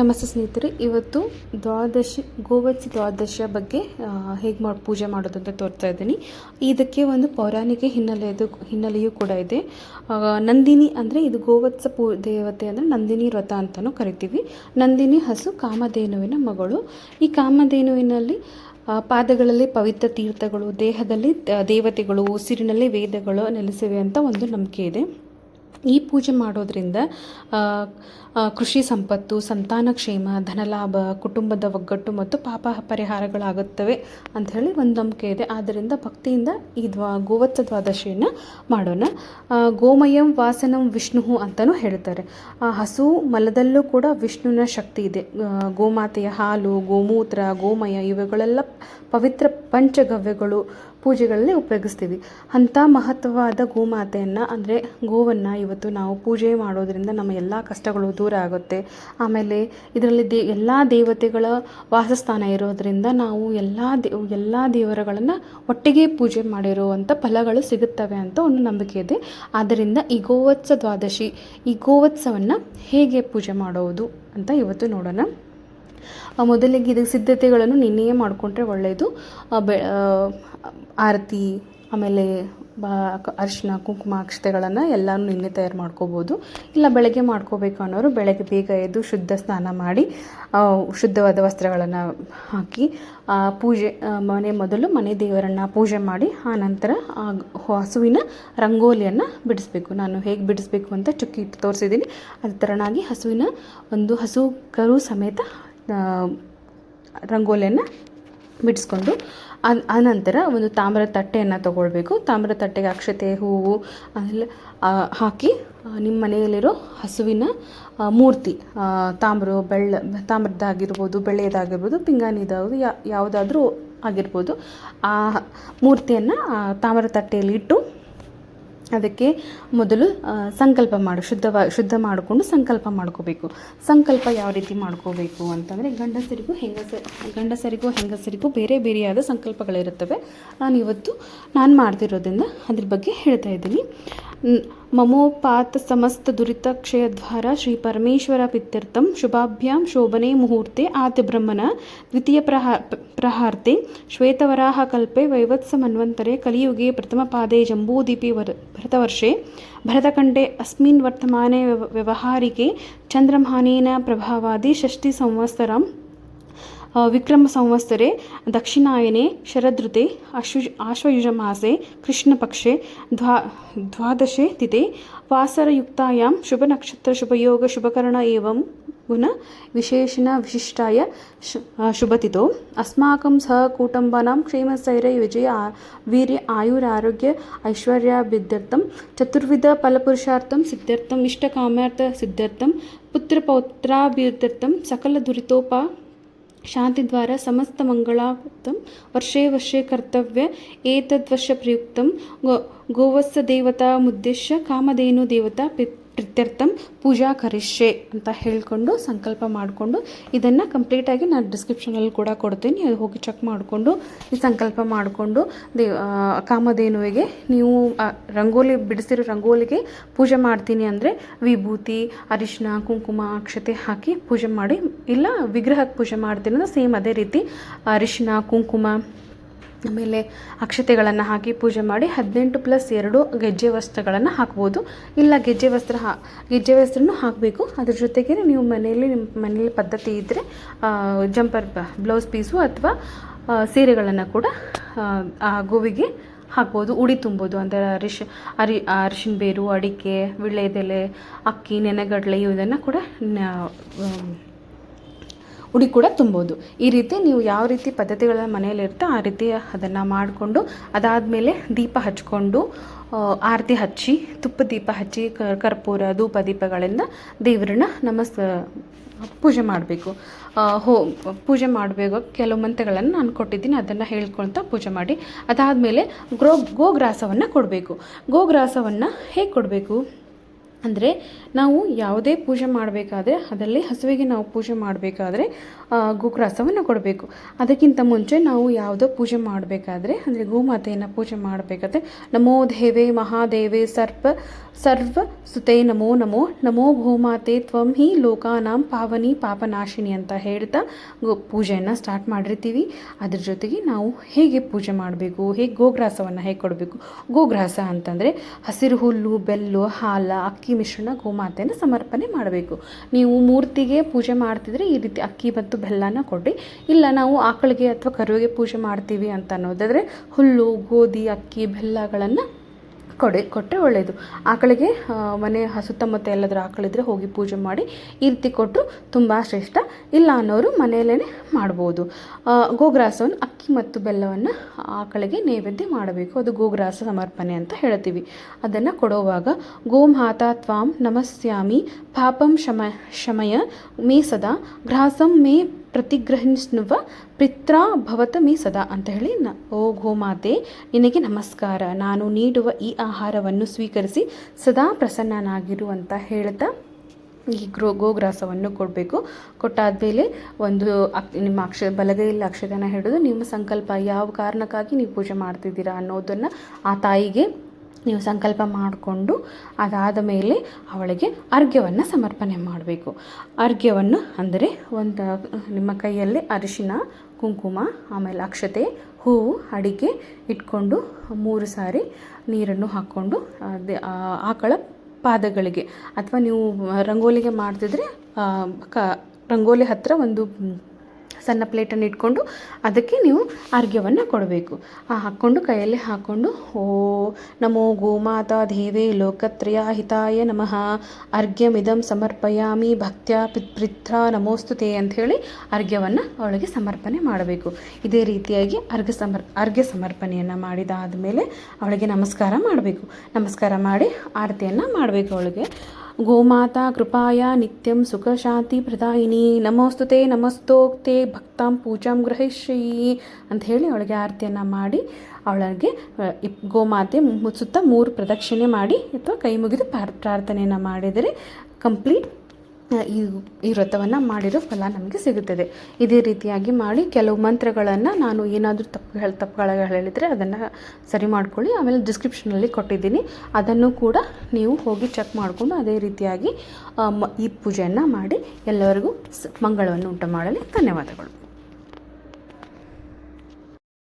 ನಮಸ್ತೆ ಸ್ನೇಹಿತರೆ, ಇವತ್ತು ದ್ವಾದಶಿ ಗೋವತ್ಸ ದ್ವಾದಶಿಯ ಬಗ್ಗೆ ಹೇಗೆ ಮಾಡಿ ಪೂಜೆ ಮಾಡೋದು ಅಂತ ತೋರ್ತಾ ಇದ್ದೀನಿ. ಇದಕ್ಕೆ ಒಂದು ಪೌರಾಣಿಕ ಹಿನ್ನೆಲೆಯದು ಹಿನ್ನೆಲೆಯೂ ಕೂಡ ಇದೆ. ನಂದಿನಿ ಅಂದರೆ ಇದು ಗೋವತ್ಸ ಪೂ, ದೇವತೆ ಅಂದರೆ ನಂದಿನಿ ವ್ರತ ಅಂತಲೂ ಕರಿತೀವಿ. ನಂದಿನಿ ಹಸು ಕಾಮಧೇನುವಿನ ಮಗಳು. ಈ ಕಾಮಧೇನುವಿನಲ್ಲಿ ಪಾದಗಳಲ್ಲಿ ಪವಿತ್ರ ತೀರ್ಥಗಳು, ದೇಹದಲ್ಲಿ ದೇವತೆಗಳು, ಉಸಿರಿನಲ್ಲಿ ವೇದಗಳು ನೆಲೆಸಿವೆ ಅಂತ ಒಂದು ನಂಬಿಕೆ ಇದೆ. ಈ ಪೂಜೆ ಮಾಡೋದ್ರಿಂದ ಕೃಷಿ ಸಂಪತ್ತು ಸಂತಾನ ಕ್ಷೇಮ ಧನಲಾಭ ಕುಟುಂಬದ ಒಗ್ಗಟ್ಟು ಮತ್ತು ಪಾಪ ಪರಿಹಾರಗಳಾಗುತ್ತವೆ ಅಂಥೇಳಿ ಒಂದು ನಂಬಿಕೆ ಇದೆ. ಆದ್ದರಿಂದ ಭಕ್ತಿಯಿಂದ ಈ ದ್ವಾ ಗೋವತ್ತ ದ್ವಾದಶಿಯನ್ನು ಮಾಡೋಣ. ಗೋಮಯಂ ವಾಸನಂ ವಿಷ್ಣು ಅಂತಲೂ ಹೇಳ್ತಾರೆ. ಆ, ಹಸು ಮಲದಲ್ಲೂ ಕೂಡ ವಿಷ್ಣುವಿನ ಶಕ್ತಿ ಇದೆ. ಗೋಮಾತೆಯ ಹಾಲು ಗೋಮೂತ್ರ ಗೋಮಯ ಇವುಗಳೆಲ್ಲ ಪವಿತ್ರ ಪಂಚಗವ್ಯಗಳು ಪೂಜೆಗಳಲ್ಲಿ ಉಪಯೋಗಿಸ್ತೀವಿ. ಅಂಥ ಮಹತ್ವವಾದ ಗೋಮಾತೆಯನ್ನು, ಅಂದರೆ ಗೋವನ್ನು ಇವತ್ತು ನಾವು ಪೂಜೆ ಮಾಡೋದ್ರಿಂದ ನಮ್ಮ ಎಲ್ಲ ಕಷ್ಟಗಳು ದೂರ ಆಗುತ್ತೆ. ಆಮೇಲೆ ಇದರಲ್ಲಿ ದೇ, ಎಲ್ಲ ದೇವತೆಗಳ ವಾಸಸ್ಥಾನ ಇರೋದರಿಂದ ನಾವು ಎಲ್ಲ ದೇ, ಎಲ್ಲ ದೇವರುಗಳನ್ನು ಒಟ್ಟಿಗೆ ಪೂಜೆ ಮಾಡಿರುವಂಥ ಫಲಗಳು ಸಿಗುತ್ತವೆ ಅಂತ ಒಂದು ನಂಬಿಕೆ ಇದೆ. ಆದ್ದರಿಂದ ಈ ಗೋವತ್ಸ ದ್ವಾದಶಿ, ಈ ಗೋವತ್ಸವನ್ನು ಹೇಗೆ ಪೂಜೆ ಮಾಡೋದು ಅಂತ ಇವತ್ತು ನೋಡೋಣ. ಮೊದಲಿಗೆ ಇದಕ್ಕೆ ಸಿದ್ಧತೆಗಳನ್ನು ನಿನ್ನೆಯೇ ಮಾಡಿಕೊಂಡ್ರೆ ಒಳ್ಳೆಯದು ಬೆ ಆರತಿ, ಆಮೇಲೆ ಬಾ ಅರಿಶಿನ, ಕುಂಕುಮ ಅಕ್ಷತೆಗಳನ್ನು ಎಲ್ಲನೂ ನಿನ್ನೆ ತಯಾರು ಮಾಡ್ಕೋಬೋದು. ಇಲ್ಲ, ಬೆಳಗ್ಗೆ ಮಾಡ್ಕೋಬೇಕು ಅನ್ನೋರು ಬೆಳಗ್ಗೆ ಬೇಗ ಎದ್ದು ಶುದ್ಧ ಸ್ನಾನ ಮಾಡಿ ಶುದ್ಧವಾದ ವಸ್ತ್ರಗಳನ್ನು ಹಾಕಿ ಪೂಜೆ ಮನೆ ಮೊದಲು ಮನೆ ದೇವರನ್ನು ಪೂಜೆ ಮಾಡಿ, ಆ ನಂತರ ಆ ಹಸುವಿನ ರಂಗೋಲಿಯನ್ನು ಬಿಡಿಸ್ಬೇಕು. ನಾನು ಹೇಗೆ ಬಿಡಿಸ್ಬೇಕು ಅಂತ ಚುಕ್ಕಿ ತೋರಿಸಿದ್ದೀನಿ. ಅದೇ ಥರನಾಗಿ ಹಸುವಿನ ಒಂದು ಹಸು, ಕರು ಸಮೇತ ರಂಗೋಲಿಯನ್ನು ಬಿಡಿಸ್ಕೊಂಡು ಆನಂತರ ಒಂದು ತಾಮ್ರ ತಟ್ಟೆಯನ್ನು ತಗೊಳ್ಬೇಕು. ತಾಮ್ರ ತಟ್ಟೆಗೆ ಅಕ್ಷತೆ, ಹೂವು ಆಮೇಲೆ ಹಾಕಿ ನಿಮ್ಮ ಮನೆಯಲ್ಲಿರೋ ಹಸುವಿನ ಮೂರ್ತಿ ತಾಮ್ರ, ಬೆಳ್ಳ, ತಾಮ್ರದ್ದಾಗಿರ್ಬೋದು, ಬೆಳ್ಳೆಯದಾಗಿರ್ಬೋದು, ಪಿಂಗಾಣಿದಾಗಿರ್ಬೋದು, ಯಾ, ಯಾವುದಾದ್ರೂ ಆಗಿರ್ಬೋದು, ಆ, ಮೂರ್ತಿಯನ್ನು ತಾಮ್ರ ತಟ್ಟೆಯಲ್ಲಿ ಇಟ್ಟು ಅದಕ್ಕೆ ಮೊದಲು ಸಂಕಲ್ಪ ಮಾಡು, ಶುದ್ಧವ, ಶುದ್ಧ ಮಾಡಿಕೊಂಡು ಸಂಕಲ್ಪ ಮಾಡ್ಕೋಬೇಕು. ಸಂಕಲ್ಪ ಯಾವ ರೀತಿ ಮಾಡ್ಕೋಬೇಕು ಅಂತಂದರೆ, ಗಂಡಸರಿಗೂ ಹೆಂಗಸ, ಗಂಡಸರಿಗೂ ಹೆಂಗಸರಿಗೂ ಬೇರೆ ಬೇರೆಯಾದ ಸಂಕಲ್ಪಗಳಿರುತ್ತವೆ ನಾನು ಇವತ್ತು ನಾನು ಮಾಡ್ತಿರೋದ್ರಿಂದ ಅದ್ರ ಬಗ್ಗೆ ಹೇಳ್ತಾ ಇದ್ದೀನಿ. ಮಮೋಪಾತ ಸಮಸ್ತ ದುರಿತ ಕ್ಷಯದ್ವಾರ ಶ್ರೀ ಪರಮೇಶ್ವರ ಪಿತ್ಯರ್ಥಂ ಶುಭಾಭ್ಯಾಂ ಶೋಭನೆ ಮುಹೂರ್ತೆ ಆದ್ಯ ಬ್ರಹ್ಮನ ದ್ವಿತೀಯ ಪ್ರಹಾ, ಪ್ರಹಾರ್ತೆ ಶ್ವೇತವರಾಹ ಕಲ್ಪೆ ವೈವತ್ಸ ಮನ್ವಂತರೆ ಕಲಿಯುಗೆ ಪ್ರಥಮ ಪಾದೆ ಜಂಬೂದೀಪಿ ವರ, ಭರತವರ್ಷೆ ಭರತಖಂಡೆ ಅಸ್ಮಿನ್ ವರ್ತಮಾನೆ ವ್ಯವಹಾರಿಕೆ ಚಂದ್ರಮಾನೇನ ಪ್ರಭಾವಾದಿ ಷಷ್ಠಿ ಸಂವತ್ಸರಂ ವಿಕ್ರಮ ಸಂವತ್ಸರೆ ದಕ್ಷಿಣಾಯನೆ ಶರದೃತೆ ಅಶ್ವ ಆಶ್ವಯುಜಮಾಸೆ ಕೃಷ್ಣಪಕ್ಷೆ ದ್ವಾ ದ್ವಾದಶೆ ತಿಥೆ ವಾಸರಯುಕ್ತಾಯಾಂ ಶುಭನಕ್ಷತ್ರ ಶುಭಯೋಗ ಶುಭಕರಣ ಏವಂ ಗುಣ ವಿಶೇಷಣ ವಿಶಿಷ್ಟಾಯ ಶು ಆ, ಶುಭತಿಥೋ ಅಸ್ಮಾಕಂ ಸಹ ಕುಟುಂಬಾನಾಂ ಕ್ಷೇಮಸ್ಥೈರ್ಯ ವಿಜಯ ಆ- ವೀರ್ಯ ಆಯುರಾರೋಗ್ಯ ಐಶ್ವರ್ಯಾಭಿದ್ಯರ್ಥಂ ಚತುರ್ವಿಧ ಫಲಪುರುಷಾರ್ಥಂ ಗೋವತ್ಸ ದೇವತಾ ಮುದ್ದೇಶ ಕಾಮಧೇನು ದೇವತಾ ದುರಿತೋಪ ಪ್ರೀತ್ಯರ್ಥಂ ಪೂಜಾ ಕರಿಷ್ಯೆ ಅಂತ ಹೇಳಿಕೊಂಡು ಸಂಕಲ್ಪ ಮಾಡಿಕೊಂಡು ಇದನ್ನು ಕಂಪ್ಲೀಟಾಗಿ ನಾನು ಡಿಸ್ಕ್ರಿಪ್ಷನಲ್ಲಿ ಕೂಡ ಕೊಡ್ತೀನಿ. ಅದು ಹೋಗಿ ಚೆಕ್ ಮಾಡಿಕೊಂಡು ಈ ಸಂಕಲ್ಪ ಮಾಡಿಕೊಂಡು ದೇ ಕಾಮಧೇನುವಿಗೆ ನೀವು ರಂಗೋಲಿ ಬಿಡಿಸಿರೋ ರಂಗೋಲಿಗೆ ಪೂಜೆ ಮಾಡ್ತೀನಿ ಅಂದರೆ ವಿಭೂತಿ ಅರಿಶಿನ ಕುಂಕುಮ, ಅಕ್ಷತೆ ಹಾಕಿ ಪೂಜೆ ಮಾಡಿ, ಇಲ್ಲ ವಿಗ್ರಹಕ್ಕೆ ಪೂಜೆ ಮಾಡ್ತೀನಿ ಅಂದರೆ ಸೇಮ್ ಅದೇ ರೀತಿ ಅರಿಶಿನ ಕುಂಕುಮ ಆಮೇಲೆ ಅಕ್ಷತೆಗಳನ್ನು ಹಾಕಿ ಪೂಜೆ ಮಾಡಿ ಹದಿನೆಂಟು ಪ್ಲಸ್ ಎರಡು ಗೆಜ್ಜೆ ವಸ್ತ್ರಗಳನ್ನು ಹಾಕ್ಬೋದು. ಇಲ್ಲ ಗೆಜ್ಜೆ ವಸ್ತ್ರ ಹಾ ಗೆಜ್ಜೆ ವಸ್ತ್ರನೂ ಹಾಕಬೇಕು. ಅದ್ರ ಜೊತೆಗೆ ನೀವು ಮನೆಯಲ್ಲಿ ನಿಮ್ಮ ಮನೆಯಲ್ಲಿ ಪದ್ಧತಿ ಇದ್ದರೆ ಜಂಪರ್ ಬ್ಲೌಸ್ ಪೀಸು ಅಥವಾ ಸೀರೆಗಳನ್ನು ಕೂಡ ಆ, ಗೋವಿಗೆ ಹಾಕ್ಬೋದು. ಉಡಿ ತುಂಬೋದು. ಅಂದರೆ ಅರಿಶಿ ಅರಿ ಅರಿಶಿನ ಬೇರು ಅಡಿಕೆ ವಿಳ್ಳೆದೆಲೆ ಅಕ್ಕಿ ನೆನೆಗಡಲೆ ಇವುದನ್ನು ಕೂಡ ಉಡಿ ಕೂಡ ತುಂಬೋದು. ಈ ರೀತಿ ನೀವು ಯಾವ ರೀತಿ ಪದ್ಧತಿಗಳ ಮನೆಯಲ್ಲಿರುತ್ತೋ ಆ ರೀತಿ ಅದನ್ನು ಮಾಡಿಕೊಂಡು ಅದಾದಮೇಲೆ ದೀಪ ಹಚ್ಕೊಂಡು ಆರತಿ ಹಚ್ಚಿ, ತುಪ್ಪ ದೀಪ ಹಚ್ಚಿ ಕರ್ಪೂರ, ಧೂಪ ದೀಪಗಳಿಂದ ದೇವರನ್ನ ನಮಸ್ ಪೂಜೆ ಮಾಡಬೇಕು. ಹೋ, ಪೂಜೆ ಮಾಡಬೇಕು. ಕೆಲವು ಮಂತ್ರಗಳನ್ನು ನಾನು ಕೊಟ್ಟಿದ್ದೀನಿ, ಅದನ್ನು ಹೇಳ್ಕೊಳ್ತಾ ಪೂಜೆ ಮಾಡಿ. ಅದಾದಮೇಲೆ ಗ್ರೋ, ಗೋಗ್ರಾಸವನ್ನು ಕೊಡಬೇಕು. ಗೋಗ್ರಾಸವನ್ನು ಹೇಗೆ ಕೊಡಬೇಕು? ಅಂದರೆ ನಾವು ಯಾವುದೇ ಪೂಜೆ ಮಾಡಬೇಕಾದ್ರೆ ಅದರಲ್ಲಿ ಹಸುವಿಗೆ ನಾವು ಪೂಜೆ ಮಾಡಬೇಕಾದ್ರೆ ಗೋಗ್ರಾಸವನ್ನು ಕೊಡಬೇಕು. ಅದಕ್ಕಿಂತ ಮುಂಚೆ ನಾವು ಯಾವುದೋ ಪೂಜೆ ಮಾಡಬೇಕಾದ್ರೆ, ಅಂದರೆ ಗೋಮಾತೆಯನ್ನು ಪೂಜೆ ಮಾಡಬೇಕಾದ್ರೆ, ನಮೋ ದೇವೆ ಮಹಾದೇವೆ ಸರ್ಪ, ಸರ್ವ ಸುತೆ ನಮೋ ನಮೋ ನಮೋ ಗೋಮಾತೆ ತ್ವಂ ಹಿ ಲೋಕಾನಾಂ ಪಾವನಿ ಪಾಪನಾಶಿನಿ ಅಂತ ಹೇಳ್ತಾ ಗೋ, ಪೂಜೆಯನ್ನು ಸ್ಟಾರ್ಟ್ ಮಾಡಿರ್ತೀವಿ. ಅದ್ರ ಜೊತೆಗೆ ನಾವು ಹೇಗೆ ಪೂಜೆ ಮಾಡಬೇಕು, ಹೇಗೆ ಗೋಗ್ರಾಸವನ್ನು ಹೇಗೆ ಕೊಡಬೇಕು, ಗೋಗ್ರಾಸ ಅಂತಂದರೆ ಹಸಿರು ಹುಲ್ಲು, ಬೆಲ್ಲು, ಹಾಲ, ಅಕ್ಕಿ ಮಿಶ್ರಣ ಗೋಮಾತೆಯನ್ನು ಸಮರ್ಪಣೆ ಮಾಡಬೇಕು. ನೀವು ಮೂರ್ತಿಗೆ ಪೂಜೆ ಮಾಡ್ತಿದ್ರೆ ಈ ರೀತಿ ಅಕ್ಕಿ ಮತ್ತು ಬೆಲ್ಲನ ಕೊಡಿ. ಇಲ್ಲ ನಾವು ಆಕಳಿಗೆ ಅಥವಾ ಕರುವಿಗೆ ಪೂಜೆ ಮಾಡ್ತೀವಿ ಅಂತ ಅನ್ನೋದಾದರೆ ಹುಲ್ಲು, ಗೋಧಿ, ಅಕ್ಕಿ, ಬೆಲ್ಲಗಳನ್ನು ಕೊಡಿ, ಕೊಟ್ಟರೆ ಒಳ್ಳೆಯದು ಆಕಳಿಗೆ ಮನೆ ಸುತ್ತಮುತ್ತ ಎಲ್ಲಾದರೂ ಆಕಳಿದ್ರೆ ಹೋಗಿ ಪೂಜೆ ಮಾಡಿ ಈ ರೀತಿ ಕೊಟ್ಟರು ತುಂಬ ಶ್ರೇಷ್ಠ. ಇಲ್ಲ ಅನ್ನೋರು ಮನೆಯಲ್ಲೇ ಮಾಡ್ಬೋದು. ಗೋಗ್ರಾಸವನ್ನು, ಅಕ್ಕಿ ಮತ್ತು ಬೆಲ್ಲವನ್ನು ಆಕಳಿಗೆ ನೈವೇದ್ಯ ಮಾಡಬೇಕು. ಅದು ಗೋಗ್ರಾಸ ಸಮರ್ಪಣೆ ಅಂತ ಹೇಳ್ತೀವಿ. ಅದನ್ನು ಕೊಡುವಾಗ ಗೋಮಾತಾ ತ್ವಾಂ ನಮಸ್ಯಾಮಿ, ಪಾಪಂ ಶಮ, ಶಮಯ, ಮೇ ಸದಾ ಗ್ರಾಸಂ ಮೇ ಪ್ರತಿಗ್ರಹಿಸ್ನುವ ಪಿತ್ರಾ ಭವತ ಮೇ ಸದಾ ಅಂತ ಹೇಳಿ ನ ಓ ಗೋಮಾತೆ ನಿನಗೆ ನಮಸ್ಕಾರ. ನಾನು ನೀಡುವ ಈ ಆಹಾರವನ್ನು ಸ್ವೀಕರಿಸಿ ಸದಾ ಪ್ರಸನ್ನನಾಗಿರು ಅಂತ ಹೇಳ್ತಾ ಈ ಗ್ರೋ ಗೋಗ್ರಾಸವನ್ನು ಕೊಡಬೇಕು. ಕೊಟ್ಟಾದಮೇಲೆ ಒಂದು ಅಕ್ ನಿಮ್ಮ ಅಕ್ಷ ಬಲಗೈಯಲ್ಲಿ ಅಕ್ಷತೆನ ಹಿಡಿದು ನಿಮ್ಮ ಸಂಕಲ್ಪ ಯಾವ ಕಾರಣಕ್ಕಾಗಿ ನೀವು ಪೂಜೆ ಮಾಡ್ತಿದ್ದೀರಾ ಅನ್ನೋದನ್ನು ಆ ತಾಯಿಗೆ ನೀವು ಸಂಕಲ್ಪ ಮಾಡಿಕೊಂಡು ಅದಾದ ಮೇಲೆ ಅವಳಿಗೆ ಅರ್ಘ್ಯವನ್ನು ಸಮರ್ಪಣೆ ಮಾಡಬೇಕು. ಅರ್ಘ್ಯವನ್ನು ಅಂದರೆ ಒಂದು, ನಿಮ್ಮ ಕೈಯಲ್ಲಿ ಅರಿಶಿನ, ಕುಂಕುಮ, ಆಮೇಲೆ ಅಕ್ಷತೆ, ಹೂವು, ಅಡಿಕೆ ಇಟ್ಕೊಂಡು ಮೂರು ಸಾರಿ ನೀರನ್ನು ಹಾಕ್ಕೊಂಡು ಆಕಳ ಪಾದಗಳಿಗೆ ಅಥವಾ ನೀವು ರಂಗೋಲಿಗೆ ಮಾಡ್ತಿದ್ರೆ ಕ, ರಂಗೋಲಿ ಹತ್ತಿರ ಒಂದು ಸಣ್ಣ ಪ್ಲೇಟನ್ನು ಇಟ್ಕೊಂಡು ಅದಕ್ಕೆ ನೀವು ಅರ್ಘ್ಯವನ್ನು ಕೊಡಬೇಕು. ಆ ಹಾಕ್ಕೊಂಡು ಕೈಯಲ್ಲಿ ಹಾಕ್ಕೊಂಡು, ಓ ನಮೋ ಗೋಮಾತಾ ದೇವೇ ಲೋಕತ್ರಯ ಹಿತಾಯ ನಮಃ. ಅರ್ಘ್ಯಮಿದಂ ಸಮರ್ಪಯಾಮಿ ಭಕ್ತ್ಯ ಪಿತೃತ್ರ ನಮೋಸ್ತುತೆ ಅಂಥೇಳಿ ಅರ್ಘ್ಯವನ್ನು ಅವಳಿಗೆ ಸಮರ್ಪಣೆ ಮಾಡಬೇಕು. ಇದೇ ರೀತಿಯಾಗಿ ಅರ್ಘ್ಯ ಸಮರ್, ಅರ್ಘ್ಯ ಸಮರ್ಪಣೆಯನ್ನು ಮಾಡಿದಾದಮೇಲೆ ಅವಳಿಗೆ ನಮಸ್ಕಾರ ಮಾಡಬೇಕು. ನಮಸ್ಕಾರ ಮಾಡಿ ಆರತಿಯನ್ನು ಮಾಡಬೇಕು ಅವಳಿಗೆ. ಗೋಮಾತಾ ಕೃಪಾಯ ನಿತ್ಯಂ ಸುಖ ಶಾಂತಿ ಪ್ರದಾಯಿನಿ. ನಮೋಸ್ತುತೆ, ನಮಸ್ತೋಕ್ತೆ, ಭಕ್ತಾಂ ಪೂಜಾಂ ಗ್ರಹಿಷ್ಯಿ ಅಂತ ಹೇಳಿ ಅವಳಿಗೆ ಆರತಿಯನ್ನು ಮಾಡಿ, ಅವಳಿಗೆ ಗೋಮಾತೆ ಸುತ್ತ ಮೂರು ಪ್ರದಕ್ಷಿಣೆ ಮಾಡಿ, ಅಥವಾ ಕೈ ಮುಗಿದು ಪ್ರಾರ್- ಪ್ರಾರ್ಥನೆಯನ್ನು ಮಾಡಿದರೆ, ಕಂಪ್ಲೀಟ್ ಈ ಈ ವ್ರತವನ್ನು ಮಾಡಿರೋ ಫಲ ನಮಗೆ ಸಿಗುತ್ತದೆ. ಇದೇ ರೀತಿಯಾಗಿ ಮಾಡಿ ಕೆಲವು ಮಂತ್ರಗಳನ್ನು ನಾನು ಏನಾದರೂ ತಪ್ಪು ಹೇಳಿ ತಪ್ಪುಗಳ ಹೇಳಿದರೆ ಅದನ್ನು ಸರಿ ಮಾಡ್ಕೊಳ್ಳಿ. ಆಮೇಲೆ ಡಿಸ್ಕ್ರಿಪ್ಷನಲ್ಲಿ ಕೊಟ್ಟಿದ್ದೀನಿ. ಅದನ್ನು ಕೂಡ ನೀವು ಹೋಗಿ ಚೆಕ್ ಮಾಡಿಕೊಂಡು ಅದೇ ರೀತಿಯಾಗಿ ಈ ಪೂಜೆಯನ್ನು ಮಾಡಿ ಎಲ್ಲರಿಗೂ ಮಂಗಳವನ್ನು ಉಂಟು ಮಾಡಲಿ. ಧನ್ಯವಾದಗಳು.